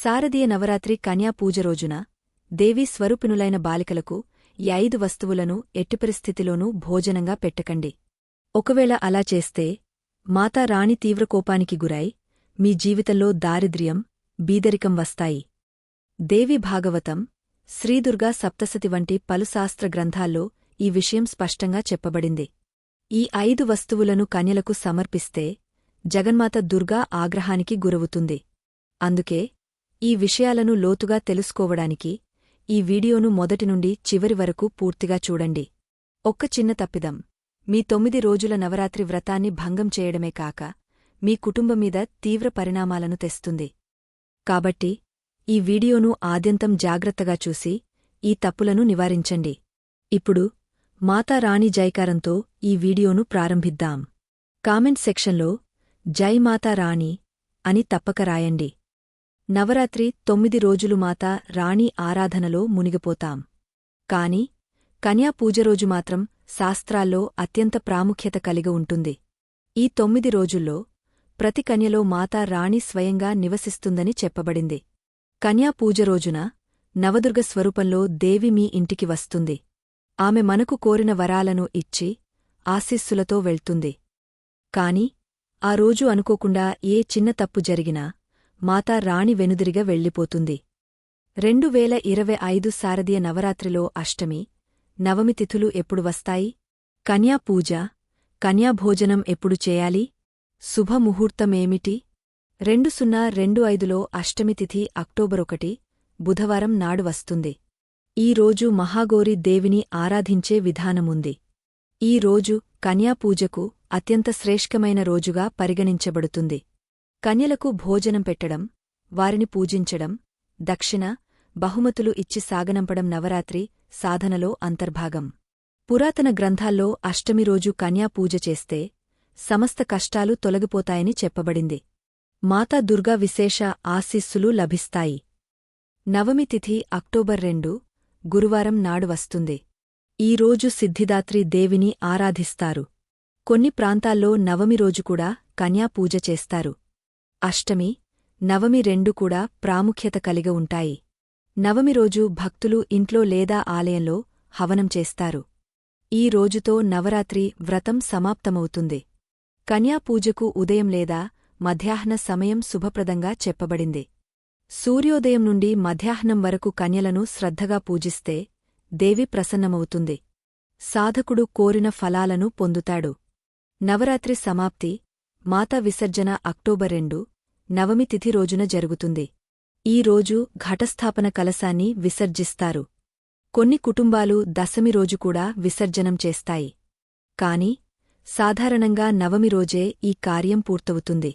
శారదీయ నవరాత్రి కన్యా పూజ రోజున దేవీ స్వరూపిణులైన బాలికలకు ఈ ఐదు వస్తువులను ఎట్టి పరిస్థితిలోనూ భోజనంగా పెట్టకండి. ఒకవేళ అలా చేస్తే మాతారాణి తీవ్రకోపానికి తీవ్ర కోపానికి గురై మీ జీవితంలో దారిద్ర్యం బీదరికం వస్తాయి. దేవి భాగవతం శ్రీదుర్గా సప్తసతి వంటి పలు శాస్త్ర గ్రంథాల్లో ఈ విషయం స్పష్టంగా చెప్పబడింది. ఈ ఐదు వస్తువులను కన్యలకు సమర్పిస్తే జగన్మాత దుర్గా ఆగ్రహానికి గురవుతుంది. అందుకే ఈ విషయాలను లోతుగా తెలుసుకోవడానికి ఈ వీడియోను మొదటి నుండి చివరి వరకు పూర్తిగా చూడండి. ఒక్క చిన్న తప్పిదం. మీ తొమ్మిది రోజుల నవరాత్రి వ్రతాన్ని భంగం చేయడమే కాక మీ కుటుంబం మీద తీవ్ర పరిణామాలను తెస్తుంది. కాబట్టి ఈ వీడియోను ఆద్యంతం జాగ్రత్తగా చూసి ఈ తప్పులను నివారించండి. ఇప్పుడు మాతారాణి జైకారంతో ఈ వీడియోను ప్రారంభిద్దాం. కామెంట్ సెక్షన్లో జై మాతారాణి అని తప్పక రాయండి. నవరాత్రి తొమ్మిది రోజులు మాతా రాణి ఆరాధనలో మునిగిపోతాం. కాని కన్యా పూజరోజు మాత్రం శాస్త్రాల్లో అత్యంత ప్రాముఖ్యత కలిగి ఉంటుంది. ఈ తొమ్మిది రోజుల్లో ప్రతి కన్యలో మాతా రాణి స్వయంగా నివసిస్తుందని చెప్పబడింది. కన్యా పూజ రోజున నవదుర్గ స్వరూపంలో దేవి మీ ఇంటికి వస్తుంది. ఆమె మనకు కోరిన వరాలను ఇచ్చి ఆశీస్సులతో వెళ్తుంది. కాని ఆ రోజు అనుకోకుండా ఏ చిన్న తప్పు జరిగినా మాతా రాణి వెనుదిరిగా వెళ్ళిపోతుంది. రెండు వేల ఇరవై ఐదు శారదీయ నవరాత్రిలో అష్టమి నవమి తిథులు ఎప్పుడు వస్తాయి? కన్యా పూజ కన్యాభోజనం ఎప్పుడు చేయాలి? శుభముహూర్తమేమిటి రెండు సున్నా రెండు ఐదులో అష్టమి తిథి అక్టోబరొకటి బుధవారం నాడు వస్తుంది. ఈ రోజు దేవిని ఆరాధించే విధానముంది. ఈ రోజు కన్యాపూజకు అత్యంత శ్రేష్ఠమైన రోజుగా పరిగణించబడుతుంది. కన్యలకు భోజనం పెట్టడం వారిని పూజించడం దక్షిణ బహుమతులు ఇచ్చి సాగనంపడం నవరాత్రి సాధనలో అంతర్భాగం. పురాతన గ్రంథాల్లో అష్టమి రోజు కన్యా పూజ చేస్తే సమస్త కష్టాలు తొలగిపోతాయని చెప్పబడింది. మాతా దుర్గా విశేష ఆశీస్సులు లభిస్తాయి. నవమి తిథి అక్టోబర్ రెండు గురువారం నాడు వస్తుంది. ఈ రోజు సిద్ధిదాత్రి దేవిని ఆరాధిస్తారు. కొన్ని ప్రాంతాల్లో నవమి రోజు కూడా కన్యా పూజ చేస్తారు. అష్టమి నవమి రెండు కూడా ప్రాముఖ్యత కలిగి ఉంటాయి. నవమి రోజు భక్తులు ఇంట్లో లేదా ఆలయంలో హవనం చేస్తారు. ఈ రోజుతో నవరాత్రి వ్రతం సమాప్తమవుతుంది. కన్యాపూజకు ఉదయం లేదా మధ్యాహ్న సమయం శుభప్రదంగా చెప్పబడింది. సూర్యోదయం నుండి మధ్యాహ్నం వరకు కన్యలను శ్రద్ధగా పూజిస్తే దేవి ప్రసన్నమవుతుంది. సాధకుడు కోరిన ఫలాలను పొందుతాడు. నవరాత్రి సమాప్తి మాతా విసర్జన అక్టోబర్ రెండు నవమి తిథి రోజున జరుగుతుంది. ఈ రోజు ఘటస్థాపన కలశాన్ని విసర్జిస్తారు. కొన్ని కుటుంబాలు దశమి రోజు కూడా విసర్జనం చేస్తాయి. కాని సాధారణంగా నవమి రోజే ఈ కార్యం పూర్తవుతుంది.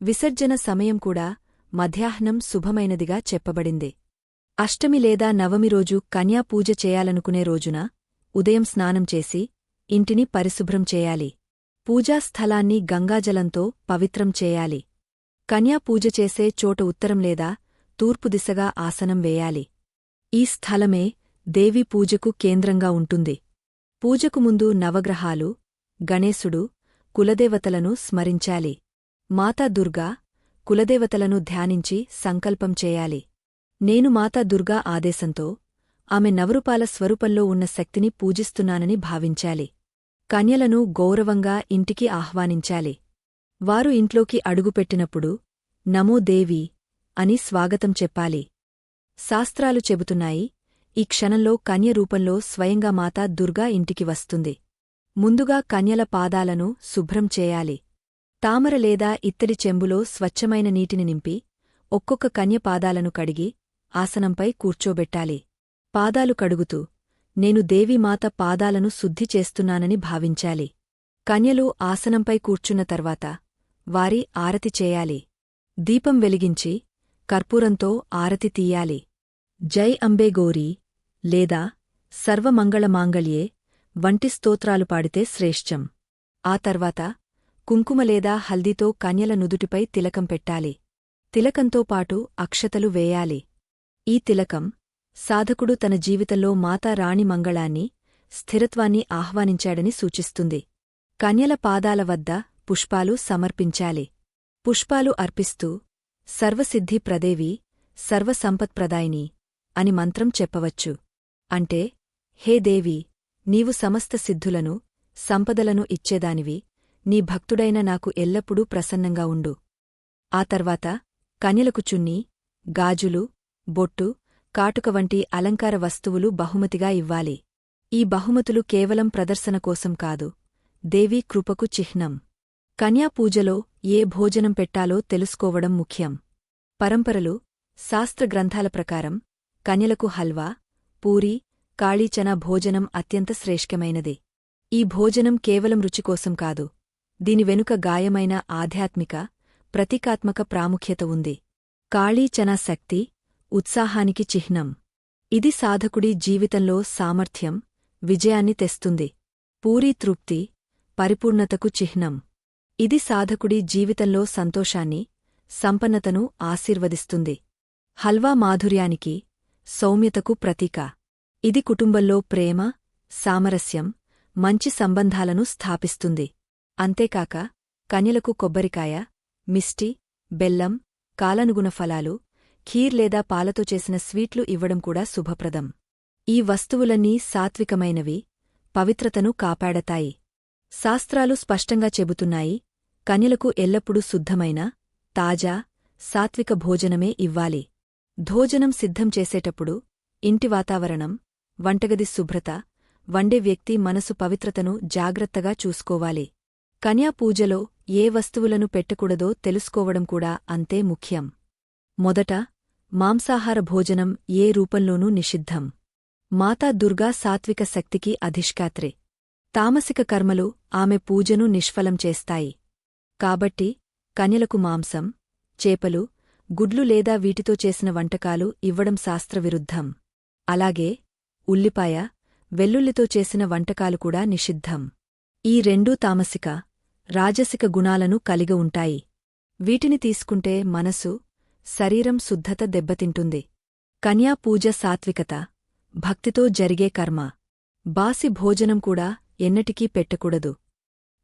విసర్జన సమయం కూడా మధ్యాహ్నం శుభమైనదిగా చెప్పబడింది. అష్టమి లేదా నవమి రోజు కన్యాపూజ చేయాలనుకునే రోజున ఉదయం స్నానం చేసి ఇంటిని పరిశుభ్రం చేయాలి. పూజాస్థలాన్ని గంగాజలంతో పవిత్రం చేయాలి. కన్యా పూజ చేసే చోట ఉత్తరం లేదా తూర్పు దిశగా ఆసనం వేయాలి. ఈ స్థలమే దేవి పూజకు కేంద్రంగా ఉంటుంది. పూజకు ముందు నవగ్రహాలు గణేశుడు కులదేవతలను స్మరించాలి. మాతా దుర్గా కులదేవతలను ధ్యానించి సంకల్పం చేయాలి. నేను మాతా దుర్గా ఆదేశంతో ఆమె నవరూపాల స్వరూపంలో ఉన్న శక్తిని పూజిస్తున్నానని భావించాలి. కన్యలను గౌరవంగా ఇంటికి ఆహ్వానించాలి. వారు ఇంట్లోకి అడుగుపెట్టినప్పుడు నమో దేవి అని స్వాగతం చెప్పాలి. శాస్త్రాలు చెబుతున్నాయి ఈ క్షణంలో కన్య రూపంలో స్వయంగా మాతా దుర్గా ఇంటికి వస్తుంది. ముందుగా కన్యల పాదాలను శుభ్రం చేయాలి. తామర లేదా ఇత్తడి చెంబులో స్వచ్ఛమైన నీటిని నింపి ఒక్కొక్క కన్య పాదాలను కడిగి ఆసనంపై కూర్చోబెట్టాలి. పాదాలు కడుగుతూ నేను దేవిమాత పాదాలను శుద్ధి చేస్తున్నానని భావించాలి. కన్యలు ఆసనంపై కూర్చున్న తర్వాత వారి ఆరతి చేయాలి. దీపం వెలిగించి కర్పూరంతో ఆరతి తీయాలి. జై అంబే గోరీ లేదా సర్వమంగళమాంగళ్యే వంటి స్తోత్రాలు పాడితే శ్రేష్టం. ఆ తర్వాత కుంకుమ లేదా హల్దీతో కన్యల నుదుటిపై తిలకం పెట్టాలి. తిలకంతో పాటు అక్షతలు వేయాలి. ఈ తిలకం సాధకుడు తన జీవితంలో మాతారాణి మంగళాన్ని స్థిరత్వాన్ని ఆహ్వానించాడని సూచిస్తుంది. కన్యల పాదాల వద్ద పుష్పాలు సమర్పించాలి. పుష్పాలు అర్పిస్తూ సర్వసిద్ధి ప్రదేవి సర్వసంపత్ప్రదాయిని అని మంత్రం చెప్పవచ్చు. అంటే హే దేవి నీవు సమస్త సిద్ధులను సంపదలను ఇచ్చేదానివి నీ భక్తుడైన నాకు ఎల్లప్పుడూ ప్రసన్నంగా ఉండు. ఆ తర్వాత కన్యలకు చున్నీ గాజులు బొట్టు కాటుక వంటి అలంకార వస్తువులు బహుమతిగా ఇవ్వాలి. ఈ బహుమతులు కేవలం ప్రదర్శన కోసం కాదు దేవీ కృపకు చిహ్నం. కన్యాపూజలో ఏ భోజనం పెట్టాలో తెలుసుకోవడం ముఖ్యం. పరంపరలు శాస్త్ర గ్రంథాల ప్రకారం కన్యలకు హల్వా పూరి కాళీచనా భోజనం అత్యంత శ్రేష్ఠమైనది. ఈ భోజనం కేవలం రుచికోసం కాదు దీని వెనుక గాయమైన ఆధ్యాత్మిక ప్రతీకాత్మక ప్రాముఖ్యత ఉంది. కాళీచనా శక్తి ఉత్సాహానికి చిహ్నం. ఇది సాధకుడి జీవితంలో సామర్థ్యం విజయాన్ని తెస్తుంది. పూరీ తృప్తి పరిపూర్ణతకు చిహ్నం. ఇది సాధకుడి జీవితంలో సంతోషాన్ని సంపన్నతను ఆశీర్వదిస్తుంది. హల్వా మాధుర్యానికి సౌమ్యతకు ప్రతీక. ఇది కుటుంబంలో ప్రేమ సామరస్యం మంచి సంబంధాలను స్థాపిస్తుంది. అంతేకాక కన్యలకు కొబ్బరికాయ మిస్టి బెల్లం కాలనుగుణ ఫలాలు ఖీర్ లేదా పాలతో చేసిన స్వీట్లు ఇవ్వడం కూడా శుభప్రదం. ఈ వస్తువులన్నీ సాత్వికమైనవి పవిత్రతను కాపాడతాయి. శాస్త్రాలు స్పష్టంగా చెబుతున్నాయి కన్యలకు ఎల్లప్పుడూ శుద్ధమైన తాజా సాత్విక భోజనమే ఇవ్వాలి. భోజనం సిద్ధం చేసేటప్పుడు ఇంటి వాతావరణం వంటగది శుభ్రత వండే వ్యక్తి మనసు పవిత్రతను జాగ్రత్తగా చూసుకోవాలి. కన్యా పూజలో ఏ వస్తువులను పెట్టకూడదో తెలుసుకోవడం కూడా అంతే ముఖ్యం. మొదట మాంసాహార భోజనం ఏ రూపంలోనూ నిషిద్ధం. మాతా దుర్గా సాత్విక శక్తికి అధిష్కాత్రే తామసిక కర్మలు ఆమె పూజను నిష్ఫలం చేస్తాయి. కాబట్టి కన్యలకు మాంసం చేపలు గుడ్లు లేదా వీటితో చేసిన వంటకాలు ఇవ్వడం శాస్త్రవిరుద్ధం. అలాగే ఉల్లిపాయ వెల్లుల్లితో చేసిన వంటకాలు కూడా నిషిద్ధం. ఈ రెండూ తామసిక రాజసిక గుణాలను కలిగి ఉంటాయి. వీటిని తీసుకుంటే మనసు శరీరం శుద్ధత దెబ్బతింటుంది. కన్యా పూజ సాత్వికత భక్తితో జరిగే కర్మ. బాసి భోజనం కూడా ఎన్నటికీ పెట్టకూడదు.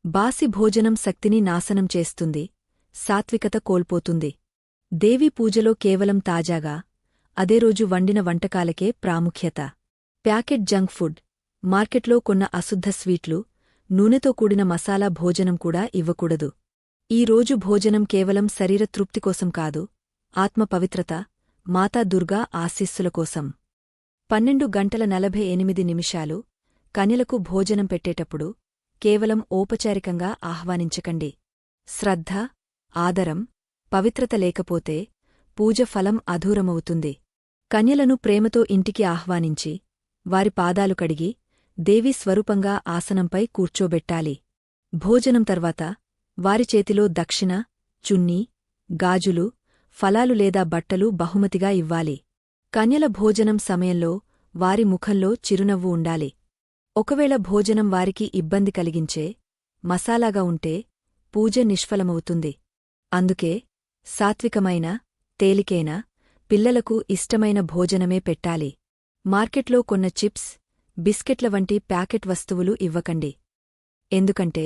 బాసి భోజనం శక్తిని నాశనం చేస్తుంది సాత్వికత కోల్పోతుంది. దేవి పూజలో కేవలం తాజాగా అదే రోజు వండిన వంటకాలకే ప్రాముఖ్యత. ప్యాకెట్ జంక్ ఫుడ్ మార్కెట్లో కొన్న అశుద్ధ స్వీట్లు నూనెతో కూడిన మసాలా భోజనం కూడా ఇవ్వకూడదు. ఈ రోజు భోజనం కేవలం శరీర తృప్తి కోసం కాదు ఆత్మ పవిత్రత మాతా దుర్గా ఆశీస్సుల కోసం. పన్నెండు గంటల నలభై ఎనిమిది నిమిషాలు కన్యలకు భోజనం పెట్టేటప్పుడు కేవలం ఔపచారికంగా ఆహ్వానించకండి. శ్రద్ధ ఆదరం పవిత్రత లేకపోతే పూజ ఫలం అధూరమవుతుంది. కన్యలను ప్రేమతో ఇంటికి ఆహ్వానించి వారి పాదాలు కడిగి దేవీ స్వరూపంగా ఆసనంపై కూర్చోబెట్టాలి. భోజనం తర్వాత వారి చేతిలో దక్షిణ చున్నీ గాజులు ఫలాలు లేదా బట్టలు బహుమతిగా ఇవ్వాలి. కన్యల భోజనం సమయంలో వారి ముఖంలో చిరునవ్వు ఉండాలి. ఒకవేళ భోజనం వారికి ఇబ్బంది కలిగించే మసాలాగా ఉంటే పూజ నిష్ఫలమవుతుంది. అందుకే సాత్వికమైన తేలికైన పిల్లలకు ఇష్టమైన భోజనమే పెట్టాలి. మార్కెట్లో కొన్న చిప్స్ బిస్కెట్ల వంటి ప్యాకెట్ వస్తువులు ఇవ్వకండి. ఎందుకంటే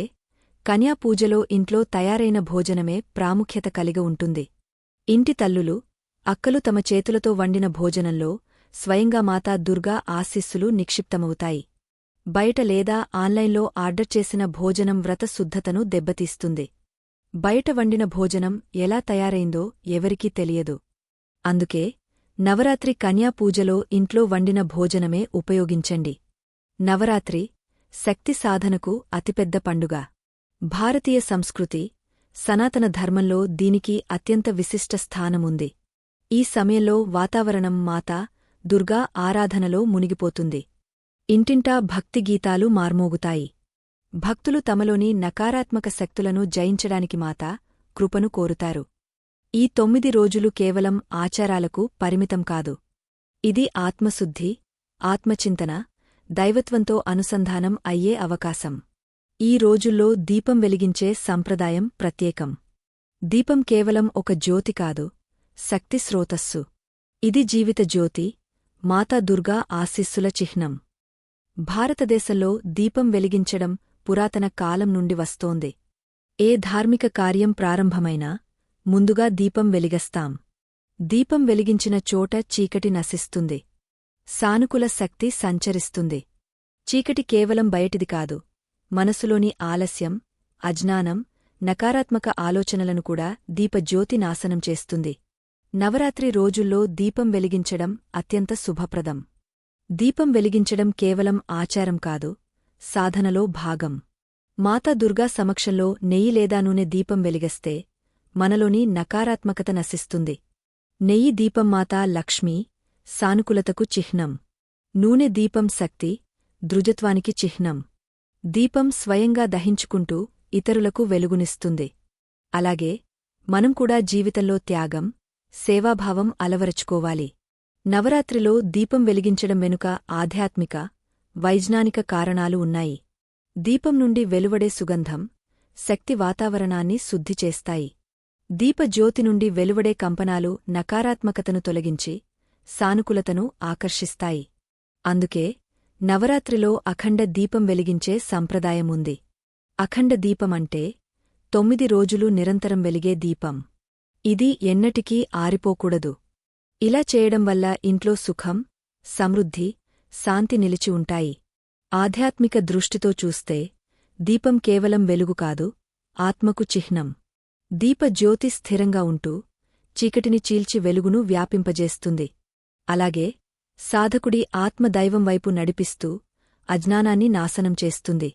కన్యాపూజలో ఇంట్లో తయారైన భోజనమే ప్రాముఖ్యత కలిగి ఉంటుంది. ఇంటి తల్లులు అక్కలు తమ చేతులతో వండిన భోజనంలో స్వయంగా మాతా దుర్గా ఆశీస్సులు నిక్షిప్తమవుతాయి. బయట లేదా ఆన్లైన్లో ఆర్డర్ చేసిన భోజనం వ్రత శుద్ధతను దెబ్బతీస్తుంది. బయట వండిన భోజనం ఎలా తయారైందో ఎవరికీ తెలియదు. అందుకే నవరాత్రి కన్యాపూజలో ఇంట్లో వండిన భోజనమే ఉపయోగించండి. నవరాత్రి శక్తి సాధనకు అతిపెద్ద పండుగ. భారతీయ సంస్కృతి సనాతన ధర్మంలో దీనికి అత్యంత విశిష్ట స్థానముంది. ఈ సమయంలో వాతావరణం మాతా దుర్గా ఆరాధనలో మునిగిపోతుంది. ఇంటింటా భక్తిగీతాలు మార్మోగుతాయి. భక్తులు తమలోని నకారాత్మక శక్తులను జయించడానికి మాత కృపను కోరుతారు. ఈ తొమ్మిది రోజులు కేవలం ఆచారాలకు పరిమితం కాదు. ఇది ఆత్మశుద్ధి ఆత్మచింతన దైవత్వంతో అనుసంధానం అయ్యే అవకాశం. ఈ రోజుల్లో దీపం వెలిగించే సంప్రదాయం ప్రత్యేకం. దీపం కేవలం ఒక జ్యోతి కాదు శక్తి స్రోతస్సు. ఇది జీవిత జ్యోతి మాతా దుర్గా ఆశీస్సుల చిహ్నం. భారతదేశంలో దీపం వెలిగించడం పురాతన కాలం నుండి వస్తోంది. ఏ ధార్మిక కార్యం ప్రారంభమైనా ముందుగా దీపం వెలిగస్తాం. దీపం వెలిగించిన చోట చీకటి నశిస్తుంది. సానుకూల శక్తి సంచరిస్తుంది. చీకటి కేవలం బయటిది కాదు మనసులోని ఆలస్యం అజ్ఞానం నకారాత్మక ఆలోచనలను కూడా దీపజ్యోతి నాశనం చేస్తుంది. నవరాత్రి రోజుల్లో దీపం వెలిగించడం అత్యంత శుభప్రదం. దీపం వెలిగించడం కేవలం ఆచారం కాదు సాధనలో భాగం. మాతా దుర్గా సమక్షంలో నెయ్యి లేదా నూనె దీపం వెలిగస్తే మనలోని నకారాత్మకత నశిస్తుంది. నెయ్యి దీపం మాతా లక్ష్మీ సానుకూలతకు చిహ్నం. నూనె దీపం శక్తి దృజత్వానికి చిహ్నం. దీపం స్వయంగా దహించుకుంటూ ఇతరులకు వెలుగునిస్తుంది. అలాగే మనం కూడా జీవితంలో త్యాగం సేవాభావం అలవరచుకోవాలి. నవరాత్రిలో దీపం వెలిగించడం వెనుక ఆధ్యాత్మిక వైజ్ఞానిక కారణాలు ఉన్నాయి. దీపం నుండి వెలువడే సుగంధం శక్తి వాతావరణాన్ని శుద్ధి చేస్తాయి. దీపజ్యోతి నుండి వెలువడే కంపనాలు నకారాత్మకతను తొలగించి సానుకూలతను ఆకర్షిస్తాయి. అందుకే నవరాత్రిలో అఖండ దీపం వెలిగించే సంప్రదాయముంది. అఖండ దీపమంటే తొమ్మిది రోజులు నిరంతరం వెలిగే దీపం. ఇది ఎన్నటికీ ఆరిపోకూడదు. ఇలా చేయడం వల్ల ఇంట్లో సుఖం సమృద్ధి శాంతి నిలిచి ఉంటాయి. ఆధ్యాత్మిక దృష్టితో చూస్తే దీపం కేవలం వెలుగు కాదు ఆత్మకు చిహ్నం. దీప జ్యోతి స్థిరంగా ఉంటూ చీకటిని చీల్చి వెలుగును వ్యాపింపజేస్తుంది. అలాగే సాధకుడి ఆత్మదైవం వైపు నడిపిస్తూ అజ్ఞానాన్ని నాశనం చేస్తుంది.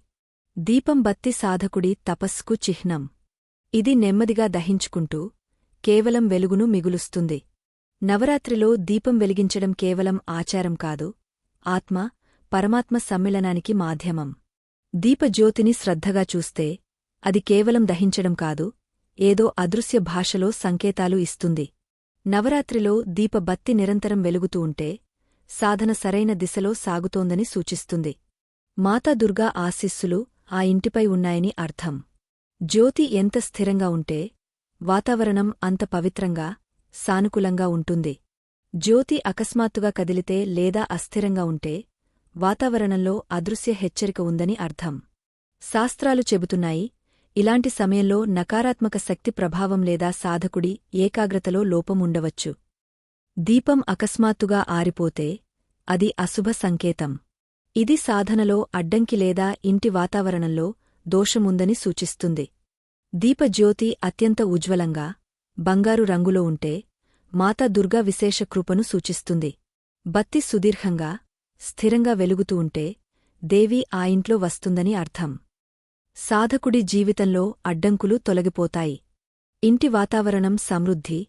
దీపం బత్తి సాధకుడి తపస్సుకు చిహ్నం. ఇది నెమ్మదిగా దహించుకుంటూ కేవలం వెలుగును మిగులుస్తుంది. నవరాత్రిలో దీపం వెలిగించడం కేవలం ఆచారం కాదు ఆత్మ పరమాత్మ సమ్మిళనానికి మాధ్యమం. దీపజ్యోతిని శ్రద్ధగా చూస్తే అది కేవలం దహించడం కాదు ఏదో అదృశ్య భాషలో సంకేతాలు ఇస్తుంది. నవరాత్రిలో దీపబత్తి నిరంతరం వెలుగుతూ ఉంటే సాధన సరైన దిశలో సాగుతోందని సూచిస్తుంది. మాతా దుర్గా ఆశీస్సులు ఆ ఇంటిపై ఉన్నాయని అర్థం. జ్యోతి ఎంత స్థిరంగా ఉంటే వాతావరణం అంత పవిత్రంగా సానుకూలంగా ఉంటుంది. జ్యోతి అకస్మాత్తుగా కదిలితే లేదా అస్థిరంగా ఉంటే వాతావరణంలో అదృశ్య హెచ్చరిక ఉందని అర్థం. శాస్త్రాలు చెబుతున్నాయి ఇలాంటి సమయంలో నకారాత్మక శక్తి ప్రభావం లేదా సాధకుడి ఏకాగ్రతలో లోపముండవచ్చు దీపం అకస్మాత్తుగా ఆరిపోతే అది అశుభ సంకేతం. ఇది సాధనలో అడ్డంకి లేదా ఇంటి వాతావరణంలో దోషముందని సూచిస్తుంది. దీపజ్యోతి అత్యంత ఉజ్వలంగా బంగారు రంగులో ఉంటే మాతా దుర్గా విశేష కృపను సూచిస్తుంది. బత్తి సుదీర్ఘంగా స్థిరంగా వెలుగుతూ ఉంటే దేవి ఆ ఇంట్లో వస్తుందని అర్థం. సాధకుడి జీవితంలో అడ్డంకులు తొలగిపోతాయి. ఇంటి వాతావరణం సమృద్ధి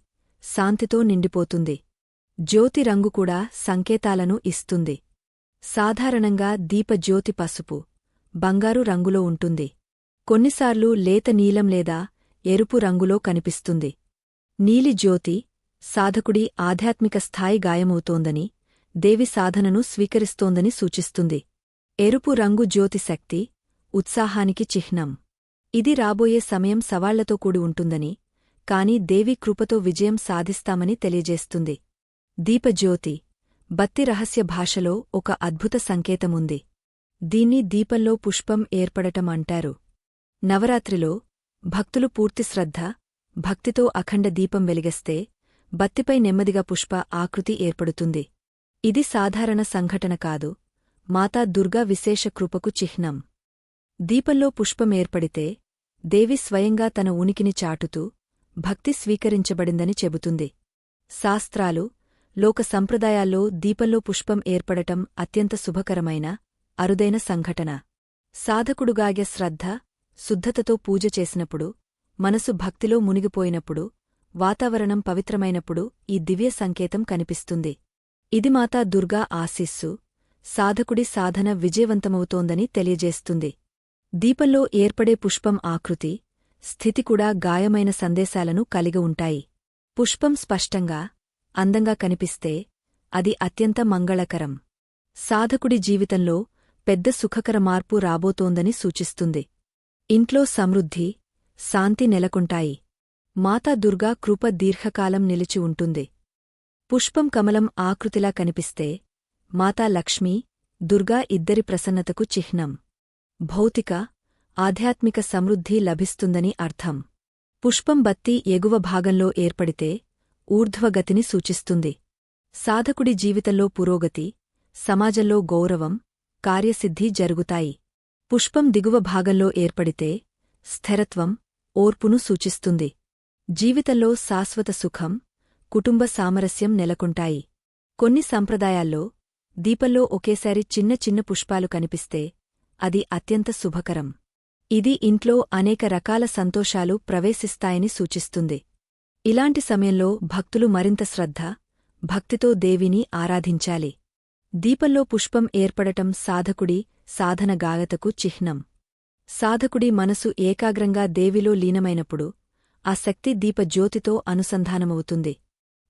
శాంతితో నిండిపోతుంది. జ్యోతి రంగు కూడా సంకేతాలను ఇస్తుంది. సాధారణంగా దీపజ్యోతి పసుపు బంగారు రంగులో ఉంటుంది. కొన్నిసార్లు లేత నీలం లేదా ఎరుపు రంగులో కనిపిస్తుంది. నీలి జ్యోతి సాధకుడి ఆధ్యాత్మిక స్థాయి గాయమవుతోందని దేవి సాధనను స్వీకరిస్తోందని సూచిస్తుంది. ఎరుపు రంగు జ్యోతి శక్తి ఉత్సాహానికి చిహ్నం. ఇది రాబోయే సమయం సవాళ్ళతో కూడి ఉంటుందని కాని దేవి కృపతో విజయం సాధిస్తామని తెలియజేస్తుంది. దీపజ్యోతి బత్తి రహస్య భాషలో ఒక అద్భుత సంకేతముంది. దీన్ని దీపంలో పుష్పం ఏర్పడటం అంటారు నవరాత్రిలో భక్తులు పూర్తి శ్రద్ధ భక్తితో అఖండ దీపం వెలిగస్తే బత్తిపై నెమ్మదిగా పుష్ప ఆకృతి ఏర్పడుతుంది. ఇది సాధారణ సంఘటన కాదు మాతా దుర్గా విశేష కృపకు చిహ్నం. దీపంలో పుష్పమేర్పడితే దేవి స్వయంగా తన ఉనికిని చాటుతూ భక్తి స్వీకరించబడిందని చెబుతుంది. శాస్త్రాలు లోక సంప్రదాయాల్లో దీపంలో పుష్పం ఏర్పడటం అత్యంత శుభకరమైన అరుదైన సంఘటన. సాధకుడుగాగే శ్రద్ధ శుద్ధతతో పూజ చేసినప్పుడు మనసు భక్తిలో మునిగిపోయినప్పుడు వాతావరణం పవిత్రమైనప్పుడు ఈ దివ్య సంకేతం కనిపిస్తుంది. ఇది మాతా దుర్గా ఆశీస్సు సాధకుడి సాధన విజయవంతమవుతోందని తెలియజేస్తుంది. దీపంలో ఏర్పడే పుష్పం ఆకృతి స్థితి కూడా గాయమైన సందేశాలను కలిగి ఉంటాయి. పుష్పం స్పష్టంగా అందంగా కనిపిస్తే అది అత్యంత మంగళకరం. సాధకుడి జీవితంలో పెద్ద సుఖకర మార్పు రాబోతోందని సూచిస్తుంది. ఇంట్లో సమృద్ధి శాంతి నెలకొంటాయి. మాతా దుర్గా కృప దీర్ఘకాలం నిలిచి ఉంటుంది. పుష్పం కమలం ఆకృతిలా కనిపిస్తే మాతా లక్ష్మి దుర్గా ఇద్దరి ప్రసన్నతకు చిహ్నం. భౌతిక ఆధ్యాత్మిక సమృద్ధి లభిస్తుందని అర్థం. పుష్పం బత్తి ఎగువ భాగంలో ఏర్పడితే ఊర్ధ్వగతిని సూచిస్తుంది. సాధకుడి జీవితంలో పురోగతి సమాజంలో గౌరవం కార్యసిద్ధి జరుగుతాయి. పుష్పం దిగువ భాగంలో ఏర్పడితే స్థిరత్వం ఓర్పును సూచిస్తుంది. జీవితంలో శాశ్వత సుఖం కుటుంబ సామరస్యం నెలకొంటాయి. కొన్ని సంప్రదాయాల్లో దీపంలో ఒకేసారి చిన్న చిన్న పుష్పాలు కనిపిస్తే అది అత్యంత శుభకరం. ఇది ఇంట్లో అనేక రకాల సంతోషాలు ప్రవేశిస్తాయని సూచిస్తుంది. ఇలాంటి సమయంలో భక్తులు మరింత శ్రద్ధ భక్తితో దేవిని ఆరాధించాలి. దీపంలో పుష్పం ఏర్పడటం సాధకుడి సాధన గాయతకు చిహ్నం. సాధకుడి మనసు ఏకాగ్రంగా దేవిలో లీనమైనప్పుడు ఆ శక్తి దీపజ్యోతితో అనుసంధానమవుతుంది.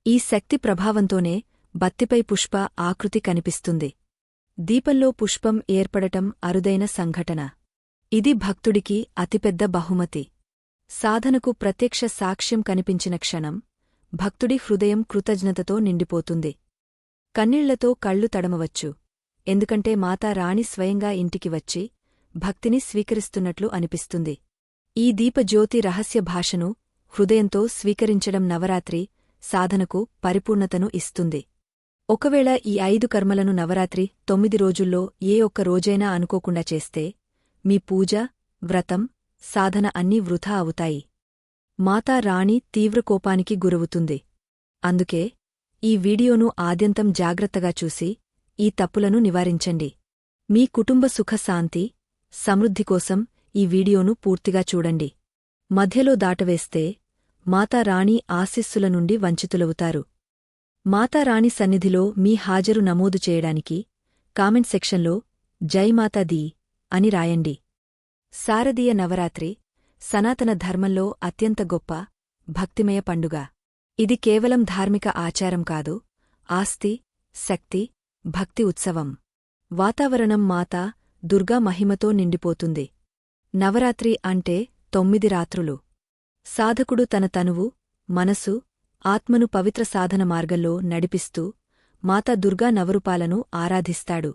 ఈ శక్తి ప్రభావంతోనే బత్తిపై పుష్ప ఆకృతి కనిపిస్తుంది. దీపంలో పుష్పం ఏర్పడటం అరుదైన సంఘటన. ఇది భక్తుడికి అతిపెద్ద బహుమతి. సాధనకు ప్రత్యక్ష సాక్ష్యం కనిపించిన క్షణం భక్తుడి హృదయం కృతజ్ఞతతో నిండిపోతుంది. కన్నీళ్ళతో కళ్ళు తడమవచ్చు. ఎందుకంటే మాతా రాణి స్వయంగా ఇంటికి వచ్చి భక్తిని స్వీకరిస్తున్నట్లు అనిపిస్తుంది. ఈ దీపజ్యోతి రహస్య భాషను హృదయంతో స్వీకరించడం నవరాత్రి సాధనకు పరిపూర్ణతను ఇస్తుంది. ఒకవేళ ఈ ఐదు కర్మలను నవరాత్రి తొమ్మిది రోజుల్లో ఏ ఒక్క రోజైనా అనుకోకుండా చేస్తే మీ పూజ వ్రతం సాధన అన్నీ వృథా అవుతాయి. మాతా రాణి తీవ్రకోపానికి గురవుతుంది. అందుకే ఈ వీడియోను ఆద్యంతం జాగ్రత్తగా చూసి ఈ తప్పులను నివారించండి. మీ కుటుంబ సుఖశాంతి సమృద్ధి కోసం ఈ వీడియోను పూర్తిగా చూడండి. మధ్యలో దాటవేస్తే మాతారాణి ఆశీస్సుల నుండి వంచితులవుతారు. మాతారాణి సన్నిధిలో మీ హాజరు నమోదు చేయడానికి కామెంట్ సెక్షన్లో జైమాతా దీ అని రాయండి. శారదీయ నవరాత్రి సనాతన ధర్మంలో అత్యంత గొప్ప భక్తిమయ పండుగ. ఇది కేవలం ధార్మిక ఆచారం కాదు ఆస్తి శక్తి భక్తి ఉత్సవం. వాతావరణం మాత దుర్గా మహిమతో నిండిపోతుంది. నవరాత్రి అంటే తొమ్మిది రాత్రులు. సాధకుడు తన తనువు మనసు ఆత్మను పవిత్ర సాధన మార్గంలో నడిపిస్తూ మాతా దుర్గా నవరూపాలను ఆరాధిస్తాడు.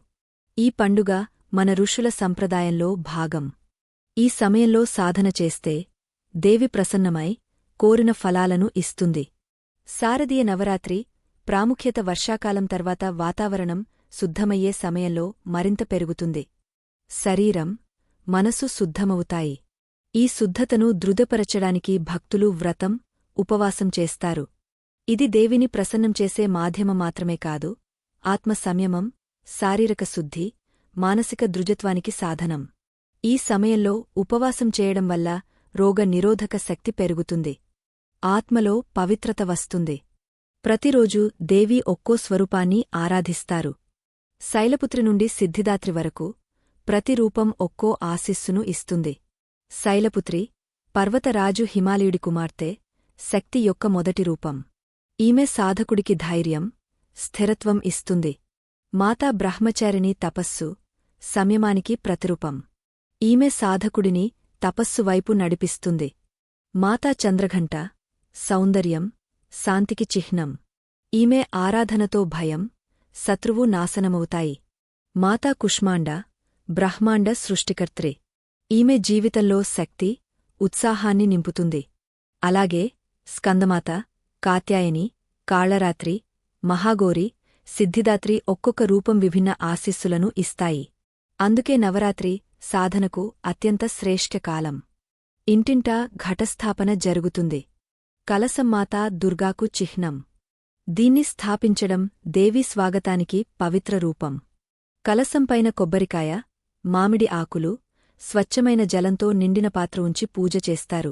ఈ పండుగ మన ఋషుల సంప్రదాయంలో భాగం. ఈ సమయంలో సాధన చేస్తే దేవి ప్రసన్నమై కోరిన ఫలాలను ఇస్తుంది. శారదీయ నవరాత్రి ప్రాముఖ్యత వర్షాకాలం తర్వాత వాతావరణం శుద్ధమయ్యే సమయంలో మరింత పెరుగుతుంది. శరీరం మనసు శుద్ధమవుతాయి. ఈ శుద్ధతను దృఢపరచడానికి భక్తులు వ్రతం ఉపవాసం చేస్తారు. ఇది దేవిని ప్రసన్నం చేసే మాధ్యమం మాత్రమే కాదు ఆత్మ సంయమం శారీరక శుద్ధి మానసిక దృజత్వానికి సాధనం. ఈ సమయంలో ఉపవాసం చేయడం వల్ల రోగ నిరోధక శక్తి పెరుగుతుంది. ఆత్మలో పవిత్రత వస్తుంది. ప్రతిరోజూ దేవి ఒక్కో స్వరూపాన్ని ఆరాధిస్తారు. శైలపుత్రి నుండి సిద్ధిదాత్రి వరకు ప్రతి రూపం ఒక్కో ఆశిస్సును ఇస్తుంది. శైలపుత్రి పర్వతరాజు హిమాలయుడి కుమార్తె శక్తి యొక్క మొదటి రూపం. ఈమె సాధకుడికి ధైర్యం స్థిరత్వం ఇస్తుంది. మాతా బ్రహ్మచారిణి తపస్సు సంయమానికి ప్రతిరూపం. ఈమె సాధకుడిని తపస్సు వైపు నడిపిస్తుంది. మాతా చంద్రఘంట సౌందర్యం శాంతికి చిహ్నం. ఈమె ఆరాధనతో భయం శత్రువు నాశనమవుతాయి. మాతా కుష్మాండ బ్రహ్మాండ సృష్టికర్త్రే. ఈమె జీవితంలో శక్తి ఉత్సాహాన్ని నింపుతుంది. అలాగే స్కందమాత కాత్యాయని కాళరాత్రి మహాగోరి సిద్ధిదాత్రి ఒక్కొక్క రూపం విభిన్న ఆశీస్సులను ఇస్తాయి. అందుకే నవరాత్రి సాధనకు అత్యంత శ్రేష్ఠకాలం ఇంటింటా ఘటస్థాపన జరుగుతుంది. కలసమ్మాత దుర్గాకు చిహ్నం. దీన్ని స్థాపించడం దేవీ స్వాగతానికి పవిత్ర రూపం. కలసంపైన కొబ్బరికాయ మామిడి ఆకులు స్వచ్ఛమైన జలంతో నిండిన పాత్ర ఉంచి పూజ చేస్తారు.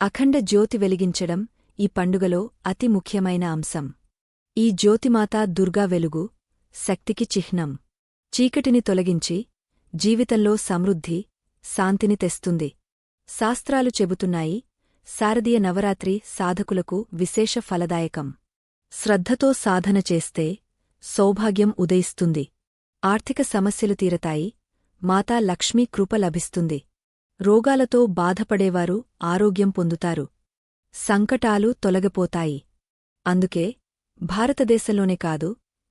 అఖండ జ్యోతి వెలిగించడం ఈ పండుగలో అతి ముఖ్యమైన అంశం. ఈ జ్యోతిమాతా దుర్గా వెలుగు శక్తికి చిహ్నం. చీకటిని తొలగించి జీవితంలో సమృద్ధి శాంతిని తెస్తుంది. శాస్త్రాలు చెబుతున్నాయి శారదీయ నవరాత్రి సాధకులకు విశేష ఫలదాయకం. శ్రద్ధతో సాధన చేస్తే సౌభాగ్యం ఉదయిస్తుంది. ఆర్థిక సమస్యలు తీరతాయి మాతా లక్ష్మీ కృప లభిస్తుంది. రోగాలతో బాధపడేవారు ఆరోగ్యం పొందుతారు. సంకటాలు తొలగిపోతాయి. అందుకే భారతదేశంలోనే కాదు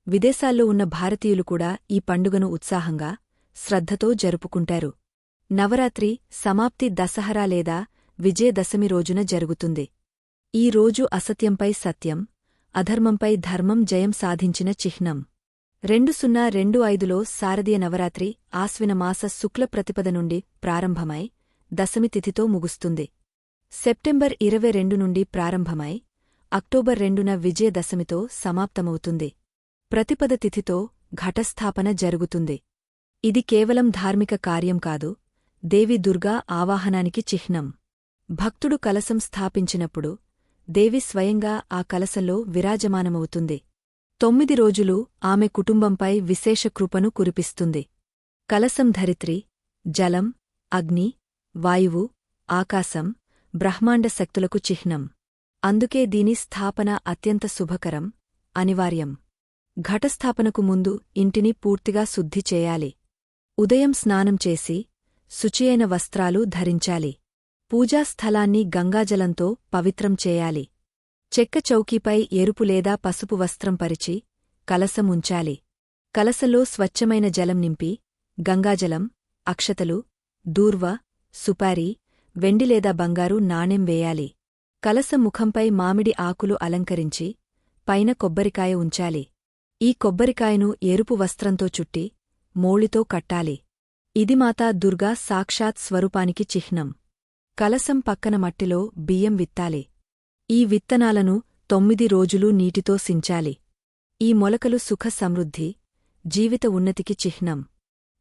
విదేశాల్లో ఉన్న భారతీయులు కూడా ఈ పండుగను ఉత్సాహంగా శ్రద్ధతో జరుపుకుంటారు. నవరాత్రి సమాప్తి దసహరా లేదా విజయదశమి రోజున జరుగుతుంది. ఈ రోజు అసత్యంపై సత్యం అధర్మంపై ధర్మం జయం సాధించిన చిహ్నం. రెండు సున్నా రెండు ఐదులో శారదీయ నవరాత్రి ఆశ్వినమాస శుక్ల ప్రతిపద నుండి ప్రారంభమై దశమి తిథితో ముగుస్తుంది. సెప్టెంబర్ ఇరవై రెండు నుండి ప్రారంభమై అక్టోబర్ రెండున విజయదశమితో సమాప్తమవుతుంది. ప్రతిపద తిథితో ఘటస్థాపన జరుగుతుంది. ఇది కేవలం ధార్మిక కార్యం కాదు దేవి దుర్గా ఆవాహనానికి చిహ్నం. భక్తుడు కలసం స్థాపించినప్పుడు దేవి స్వయంగా ఆ కలసంలో విరాజమానమవుతుంది. తొమ్మిది రోజులు ఆమె కుటుంబంపై విశేష కృపను కురిపిస్తుంది. కలసం ధరిత్రి జలం అగ్ని వాయువు ఆకాశం బ్రహ్మాండ శక్తులకు చిహ్నం. అందుకే దీని స్థాపన అత్యంత శుభకరం అనివార్యం. ఘటస్థాపనకు ముందు ఇంటిని పూర్తిగా శుద్ధి చేయాలి. ఉదయం స్నానం చేసి శుచియైన వస్త్రాలు ధరించాలి. పూజాస్థలాన్ని గంగాజలంతో పవిత్రం చేయాలి. చెక్క చౌకీపై ఎరుపు లేదా పసుపు వస్త్రం పరిచి కలసం ఉంచాలి. కలసలో స్వచ్ఛమైన జలం నింపి గంగాజలం అక్షతలు దూర్వ సుపారీ వెండి లేదా బంగారు నాణెం వేయాలి. కలస ముఖంపై మామిడి ఆకులు అలంకరించి పైన కొబ్బరికాయ ఉంచాలి. ఈ కొబ్బరికాయను ఎరుపు వస్త్రంతో చుట్టి మోళితో కట్టాలి. ఇది మాతా దుర్గా సాక్షాత్ స్వరూపానికి చిహ్నం. కలసం పక్కన మట్టిలో బియ్యం విత్తాలి. ఈ విత్తనాలను తొమ్మిది రోజులు నీటితో సించాలి. ఈ మొలకలు సుఖ సమృద్ధి జీవిత ఉన్నతికి చిహ్నం.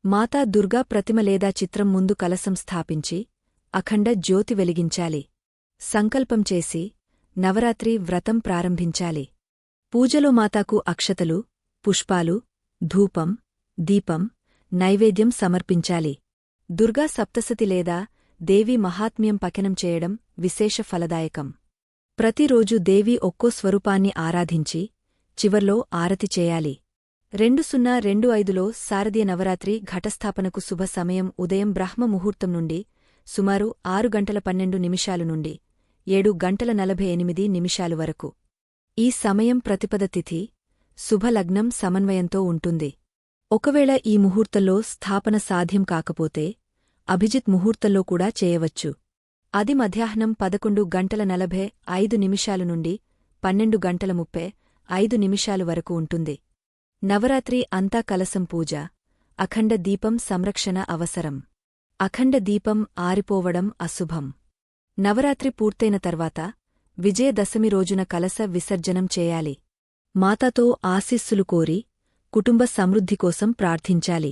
మాతా దుర్గా ప్రతిమ లేదా చిత్రం ముందు కలసం స్థాపించి అఖండ జ్యోతి వెలిగించాలి. సంకల్పం చేసి నవరాత్రి వ్రతం ప్రారంభించాలి. పూజలో మాతాకు అక్షతలు పుష్పాలు ధూపం దీపం నైవేద్యం సమర్పించాలి. దుర్గా సప్తసతి లేదా దేవి మహాత్మ్యం పఠనం చేయడం విశేష ఫలదాయకం. ప్రతిరోజు దేవి ఒక్కో స్వరూపాన్ని ఆరాధించి చివర్లో ఆరతి చేయాలి. రెండు సున్నా రెండు ఐదులో శారదీయ నవరాత్రి ఘటస్థాపనకు శుభ సమయం ఉదయం బ్రహ్మ ముహూర్తం నుండి సుమారు ఆరు గంటల పన్నెండు నిమిషాలు నుండి ఏడు గంటల నలభై ఎనిమిది నిమిషాలు వరకు. ఈ సమయం ప్రతిపద తిథి శుభలగ్నం సమన్వయంతో ఉంటుంది. ఒకవేళ ఈ ముహూర్తంలో స్థాపన సాధ్యం కాకపోతే అభిజిత్ ముహూర్తంలో కూడా చేయవచ్చు. అది మధ్యాహ్నం పదకొండు గంటల నలభై ఐదు నిమిషాలు నుండి పన్నెండు గంటల ముప్పై ఐదు నిమిషాలు వరకు ఉంటుంది. నవరాత్రి అంతా కలసం పూజ అఖండ దీపం సంరక్షణ అవసరం. అఖండ దీపం ఆరిపోవడం అశుభం. నవరాత్రి పూర్తయిన తర్వాత విజయదశమి రోజున కలస విసర్జనం చేయాలి. మాతాతో ఆశీస్సులు కోరి కుటుంబ సమృద్ధి కోసం ప్రార్థించాలి.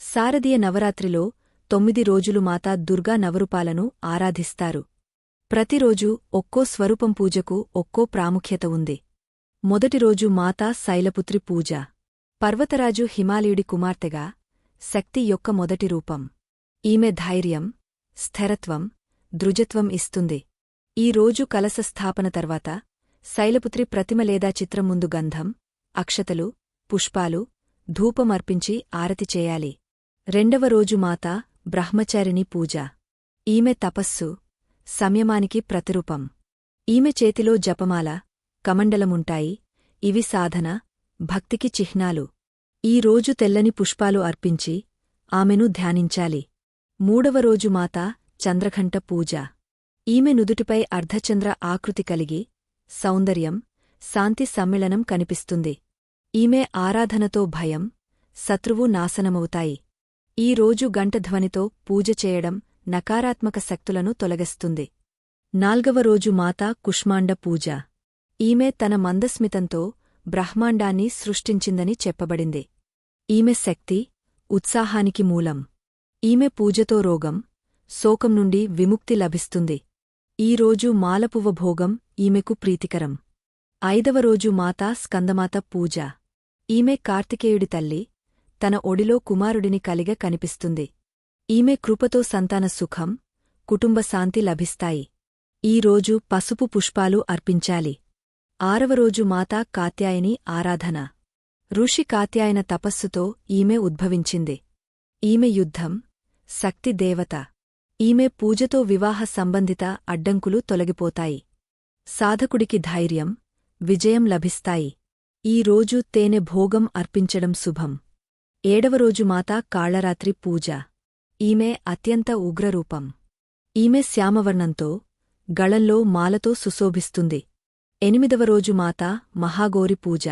శారదీయ నవరాత్రిలో తొమ్మిది రోజులు మాతా దుర్గా నవరూపాలను ఆరాధిస్తారు. ప్రతిరోజూ ఒక్కో స్వరూపం పూజకు ఒక్కో ప్రాముఖ్యత ఉంది. మొదటిరోజు మాతా శైలపుత్రి పూజ. పర్వతరాజు హిమాలయుడి కుమార్తెగా శక్తి యొక్క మొదటి రూపం. ఈమె ధైర్యం స్థిరత్వం దృజత్వం ఇస్తుంది. ఈ రోజు కలశ స్థాపన తర్వాత శైలపుత్రి ప్రతిమ లేదా చిత్రం ముందు గంధం అక్షతలు పుష్పాలు ధూపమర్పించి ఆరతి చేయాలి. రెండవ రోజు మాత బ్రహ్మచారిణి పూజ. ఈమె తపస్సు సంయమానికి ప్రతిరూపం. ఈమె చేతిలో జపమాల కమండలముంటాయి. ఇవి సాధన భక్తికి చిహ్నాలు. ఈ రోజు తెల్లని పుష్పాలు అర్పించి ఆమెను ధ్యానించాలి. మూడవ రోజు మాత చంద్రఘంట పూజ. ఈమె నుదుటిపై అర్ధచంద్ర ఆకృతి కలిగి సౌందర్యం శాంతి సమ్మిళనం కనిపిస్తుంది. ఈమె ఆరాధనతో భయం శత్రువు నాశనమవుతాయి. ఈ రోజు గంటధ్వనితో పూజ చేయడం నకారాత్మక శక్తులను తొలగిస్తుంది. నాల్గవ రోజు మాతా కుష్మాండ పూజ. ఈమె తన మందస్మితంతో బ్రహ్మాండాన్ని సృష్టించిందని చెప్పబడింది. ఈమె శక్తి ఉత్సాహానికి మూలం. ఈమె పూజతో రోగం శోకం నుండి విముక్తి లభిస్తుంది. ఈరోజు మాలపువ్వ భోగం ఈమెకు ప్రీతికరం. ఐదవ రోజు మాతా స్కందమాత పూజ. ఈమె కార్తికేయుడి తల్లి తన ఒడిలో కుమారుడిని కలిగ కనిపిస్తుంది. ఈమె కృపతో సంతాన సుఖం కుటుంబ శాంతి లభిస్తాయి. ఈరోజు పసుపు పుష్పాలు అర్పించాలి. ఆరవ రోజు మాతా కాత్యాయని ఆరాధన. ఋషి కాత్యాయన తపస్సుతో ఈమె ఉద్భవించింది. ఈమె యుద్ధం శక్తి దేవత. ఈమె పూజతో వివాహ సంబంధిత అడ్డంకులు తొలగిపోతాయి. సాధకుడికి ధైర్యం విజయం లభిస్తాయి. ఈ రోజు తేనె భోగం అర్పించడం శుభం. ఏడవరోజు మాత కాళరాత్రి పూజ. ఈమె అత్యంత ఉగ్రరూపం. ఈమె శ్యామవర్ణంతో గళంలో మాలతో సుశోభిస్తుంది. ఎనిమిదవ రోజు మాత మహాగోరి పూజ.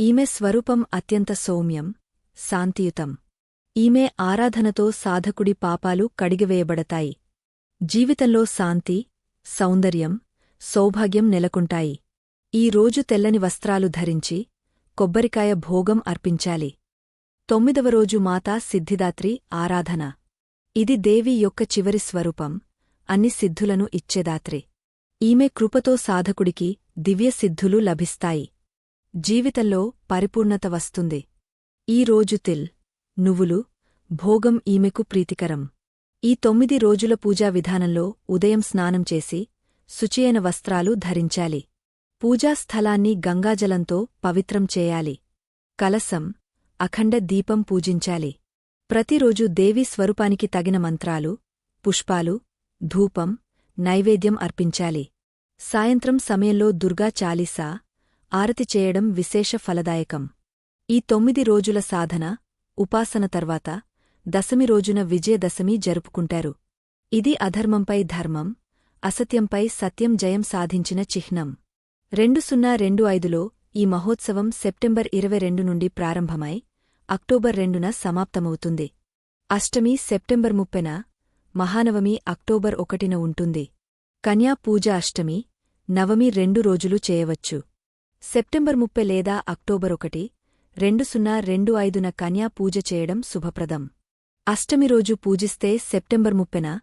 ఈమె స్వరూపం అత్యంత సౌమ్యం శాంతియుతం. ఈమె ఆరాధనతో సాధకుడి పాపాలు కడిగివేయబడతాయి. జీవితంలో శాంతి సౌందర్యం సౌభాగ్యం నెలకొంటాయి. ఈ రోజు తెల్లని వస్త్రాలు ధరించి కొబ్బరికాయ భోగం అర్పించాలి. తొమ్మిదవ రోజు మాతా సిద్ధిదాత్రి ఆరాధన. ఇది దేవి యొక్క చివరి స్వరూపం అన్ని సిద్ధులను ఇచ్చేదాత్రి. ఈమె కృపతో సాధకుడికి దివ్య సిద్ధులు లభిస్తాయి. జీవితంలో పరిపూర్ణత వస్తుంది. ఈ రోజు తిల్ నువ్వులు భోగం ఈమెకు ప్రీతికరం. ఈ తొమ్మిది రోజుల పూజా విధానంలో ఉదయం స్నానం చేసి శుచియైన వస్త్రాలు ధరించాలి. పూజాస్థలాన్ని గంగాజలంతో పవిత్రం చేయాలి. కలసం అఖండ దీపం పూజించాలి. ప్రతిరోజు దేవీ స్వరూపానికి తగిన మంత్రాలు పుష్పాలు ధూపం నైవేద్యం అర్పించాలి. సాయంత్రం సమయంలో దుర్గా చాలీసా ఆరతి చేయడం విశేష ఫలదాయకం. ఈ తొమ్మిది రోజుల సాధన ఉపాసన తర్వాత దశమి రోజున విజయదశమి జరుపుకుంటారు. ఇది అధర్మంపై ధర్మం అసత్యంపై సత్యం జయం సాధించిన చిహ్నం. రెండు సున్నా రెండు ఐదులో ఈ మహోత్సవం సెప్టెంబర్ ఇరవై రెండు నుండి ప్రారంభమై అక్టోబర్ రెండున సమాప్తమవుతుంది. అష్టమి సెప్టెంబర్ ముప్పెన మహానవమి అక్టోబర్ ఒకటిన ఉంటుంది. కన్యా పూజ అష్టమి నవమి రెండు రోజులు చేయవచ్చు. సెప్టెంబర్ ముప్పె లేదా అక్టోబర్ ఒకటి రెండు సున్నా రెండు ఐదున కన్యా పూజ చేయడం శుభప్రదం. అష్టమి రోజు పూజిస్తే సెప్టెంబర్ ముప్పెన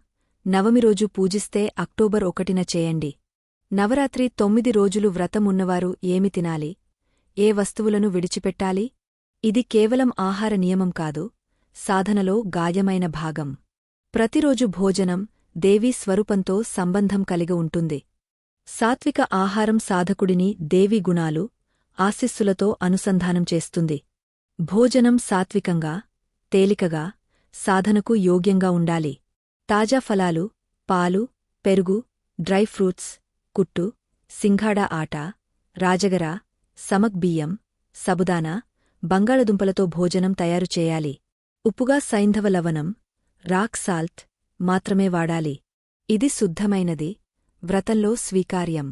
నవమి రోజు పూజిస్తే అక్టోబర్ ఒకటిన చేయండి. నవరాత్రి తొమ్మిది రోజులు వ్రతమున్నవారు ఏమి తినాలి? ఏ వస్తువులను విడిచిపెట్టాలి? ఇది కేవలం ఆహార నియమం కాదు సాధనలో గాయమైన భాగం. ప్రతిరోజు భోజనం దేవీ స్వరూపంతో సంబంధం కలిగి ఉంటుంది. సాత్విక ఆహారం సాధకుడిని దేవి గుణాలు ఆశిస్సులతో అనుసంధానం చేస్తుంది. భోజనం సాత్వికంగా తేలికగా సాధనకు యోగ్యంగా ఉండాలి. తాజా ఫలాలు పాలు పెరుగు డ్రై ఫ్రూట్స్ కుట్టు సింఘాడా ఆట రాజగర సమక్ బియ్యం సబుదానా బంగాళదుంపలతో భోజనం తయారు చేయాలి. ఉప్పుగా సైంధవ లవణం రాక్ సాల్ట్ మాత్రమే వాడాలి. ఇది శుద్ధమైనది వ్రతంలో స్వీకార్యం.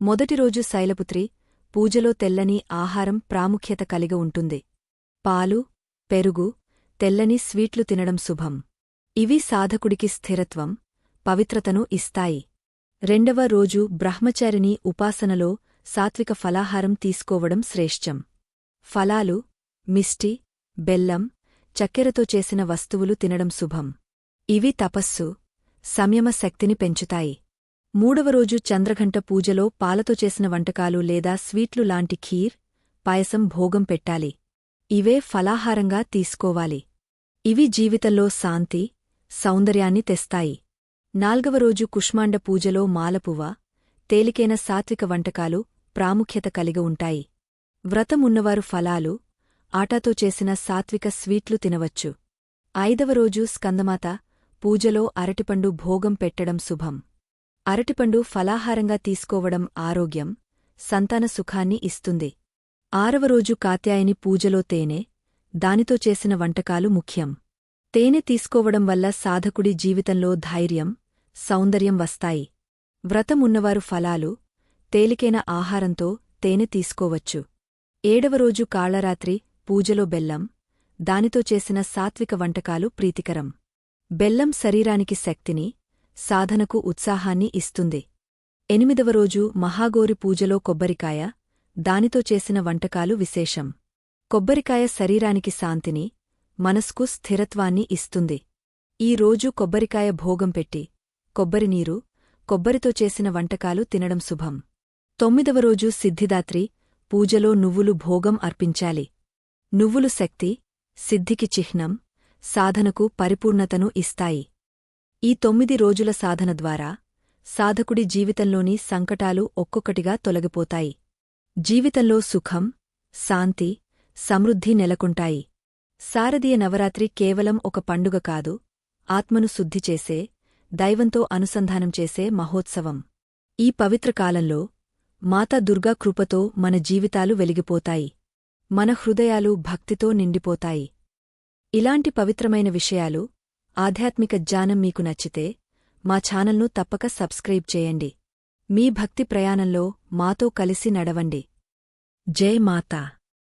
మొదటిరోజు శైలపుత్రి పూజలో తెల్లని ఆహారం ప్రాముఖ్యత కలిగి ఉంటుంది. పాలు పెరుగు తెల్లని స్వీట్లు తినడం శుభం. ఇవి సాధకుడికి స్థిరత్వం పవిత్రతను ఇస్తాయి. రెండవ రోజు బ్రహ్మచారిని ఉపాసనలో సాత్విక ఫలాహారం తీసుకోవడం శ్రేష్టం. ఫలాలు మిష్టి బెల్లం చక్కెరతో చేసిన వస్తువులు తినడం శుభం. ఇవి తపస్సు సంయమ శక్తిని పెంచుతాయి. మూడవ రోజు చంద్రఘంట పూజలో పాలతో చేసిన వంటకాలు లేదా స్వీట్లు లాంటి ఖీర్ పాయసం భోగం పెట్టాలి. ఇవే ఫలాహారంగా తీసుకోవాలి. ఇవి జీవితంలో శాంతి సౌందర్యాన్ని తెస్తాయి. నాల్గవ రోజు కుష్మాండ పూజలో మాలపువ్వ తేలికైన సాత్విక వంటకాలు ప్రాముఖ్యత కలిగి ఉంటాయి. వ్రతమున్నవారు ఫలాలు ఆటాతో చేసిన సాత్విక స్వీట్లు తినవచ్చు. ఐదవ రోజు స్కందమాత పూజలో అరటిపండు భోగం పెట్టడం శుభం. అరటిపండు ఫలాహారంగా తీసుకోవడం ఆరోగ్యం సంతాన సుఖాన్ని ఇస్తుంది. ఆరవ రోజు కాత్యాయని పూజలో తేనె దానితో చేసిన వంటకాలు ముఖ్యం. తేనె తీసుకోవడం వల్ల సాధకుడి జీవితంలో ధైర్యం సౌందర్యం వస్తాయి. వ్రతమున్నవారు ఫలాలు తేలికైన ఆహారంతో తేనె తీసుకోవచ్చు. ఏడవరోజు కాళ్ళరాత్రి పూజలో బెల్లం దానితో చేసిన సాత్విక వంటకాలు ప్రీతికరం. బెల్లం శరీరానికి శక్తిని సాధనకు ఉత్సాహాన్ని ఇస్తుంది. ఎనిమిదవ రోజు మహాగోరి పూజలో కొబ్బరికాయ దానితో చేసిన వంటకాలు విశేషం. కొబ్బరికాయ శరీరానికి శాంతిని మనస్కు స్థిరత్వాన్ని ఇస్తుంది. ఈ రోజు కొబ్బరికాయ భోగం పెట్టి కొబ్బరినీరు కొబ్బరితో చేసిన వంటకాలు తినడం శుభం. తొమ్మిదవ రోజు సిద్ధిదాత్రి పూజలో నువ్వులు భోగం అర్పించాలి. నువ్వులు శక్తి సిద్ధికి చిహ్నం సాధనకు పరిపూర్ణతను ఇస్తాయి. ఈ తొమ్మిది రోజుల సాధన ద్వారా సాధకుడి జీవితంలోని సంకటాలు ఒక్కొక్కటిగా తొలగిపోతాయి. జీవితంలో సుఖం శాంతి సమృద్ధి నెలకొంటాయి. శారదీయ నవరాత్రి కేవలం ఒక పండుగ కాదు ఆత్మను శుద్ధి చేసే దైవంతో అనుసంధానం చేసే మహోత్సవం. ఈ పవిత్ర కాలంలో మాతా దుర్గా కృపతో మన జీవితాలు వెలిగిపోతాయి. మన హృదయాలు భక్తితో నిండిపోతాయి. ఇలాంటి పవిత్రమైన విషయాలు ఆధ్యాత్మిక జ్ఞానం మీకు నచ్చితే మా ఛానల్ను తప్పక సబ్స్క్రైబ్ చేయండి. మీ భక్తి ప్రయాణంలో మాతో కలిసి నడవండి. జై మాతా!